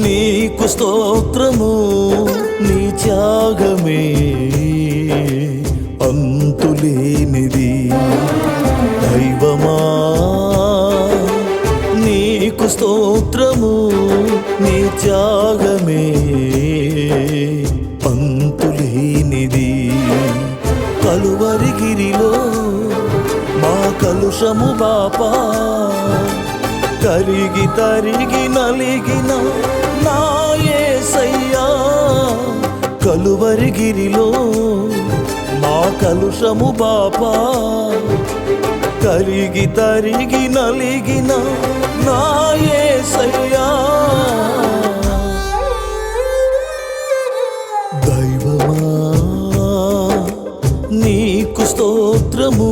నీకు స్తోత్రము నీ త్యాగమే అంతులేనిది దైవమా నీకు స్తోత్రము నీ త్యాగమే అంతులేనిది కలువరిగిరిలో మా కలుషము బాపా తరిగి తరిగి నలిగిన నాయసయ్యా కలువరిగిరిలో మా కలుషము బాపా. తరిగి తరిగి నలిగిన నాయసయ్యా దైవమా నీకు స్తోత్రము.